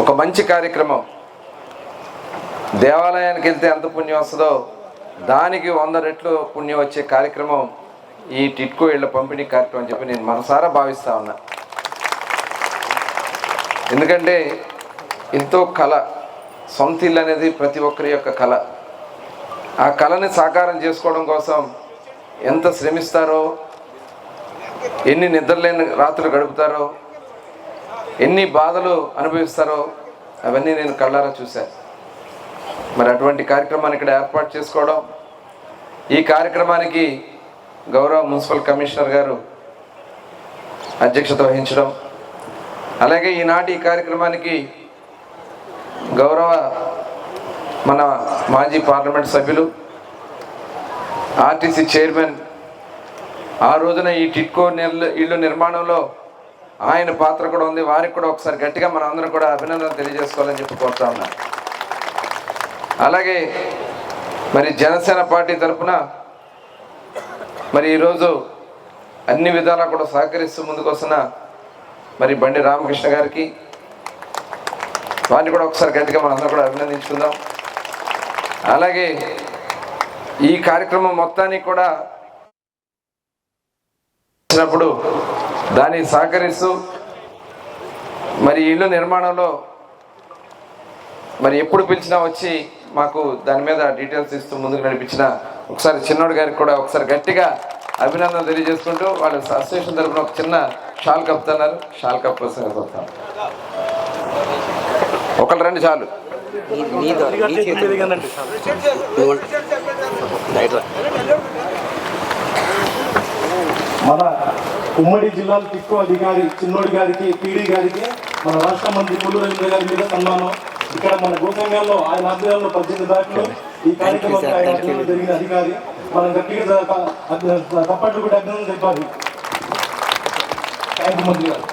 ఒక మంచి కార్యక్రమం. దేవాలయానికి వెళ్తే ఎంత పుణ్యం వస్తుందో దానికి వంద రెట్లు పుణ్యం వచ్చే కార్యక్రమం ఈ టిట్కో ఇళ్ళ పంపిణీ కార్యక్రమం అని చెప్పి నేను మనసారా భావిస్తా ఉన్నా. ఎందుకంటే ఎంతో కళ సొంత ఇల్లు అనేది ప్రతి ఒక్కరి యొక్క కళ. ఆ కళని సాకారం చేసుకోవడం కోసం ఎంత శ్రమిస్తారో ఎన్ని నిద్రలేని రాత్రులు గడుపుతారో ఎన్ని బాధలు అనుభవిస్తారో అవన్నీ నేను కళ్ళారా చూశాను. మరి అటువంటి కార్యక్రమాన్ని ఇక్కడ ఏర్పాటు చేసుకోవడం ఈ కార్యక్రమానికి గౌరవ మున్సిపల్ కమిషనర్ గారు అధ్యక్షత వహించడం అలాగే ఈనాటి ఈ కార్యక్రమానికి గౌరవ మన మాజీ పార్లమెంట్ సభ్యులు ఆర్టీసీ చైర్మన్ ఆ రోజున ఈ టిట్కో నెల ఇల్లు నిర్మాణంలో ఆయన పాత్ర కూడా ఉంది. వారికి కూడా ఒకసారి గట్టిగా మనం అందరం కూడా అభినందన తెలియజేసుకోవాలని చెప్పి కోరుతా ఉన్నా. అలాగే మరి జనసేన పార్టీ తరఫున మరి ఈరోజు అన్ని విధాలా కూడా సహకరిస్తూ ముందుకు వస్తున్న మరి బండి రామకృష్ణ గారికి వారిని కూడా ఒకసారి గట్టిగా మనం అందరం కూడా అభినందించుకుందాం. అలాగే ఈ కార్యక్రమం మొత్తానికి కూడా వచ్చినప్పుడు దాన్ని సహకరిస్తూ మరి ఇల్లు నిర్మాణంలో మరి ఎప్పుడు పిలిచినా వచ్చి మాకు దాని మీద డీటెయిల్స్ ఇస్తూ ముందుకు నడిపించిన ఒకసారి చిన్నోడు గారికి కూడా ఒకసారి గట్టిగా అభినందన తెలియజేసుకుంటూ వాళ్ళ అసోసియేషన్ తరఫున ఒక చిన్న షాల్ కప్పుతున్నారు. షాల్ కప్ ఒకళ్ళు రెండు చాలు. మన ఉమ్మడి జిల్లాల తిక్కు అధికారి చిన్నోడి గారికి పీడీ గారికి మన రాష్ట్ర మంత్రి పుల్లు రవీంద్ర గారి మీద సన్మానం. ఇక్కడ మన భూసంఘంలో ఆయన ఆధ్వర్యంలో పద్దెనిమిది దాఖలు ఈ ఆధ్వర్యంలో జరిగిన అధికారి. మనం గట్టిగా తప్పట్లు కూడా అభినందన తెలిపాలి థ్యాంక్ యూ మంత్రి గారు.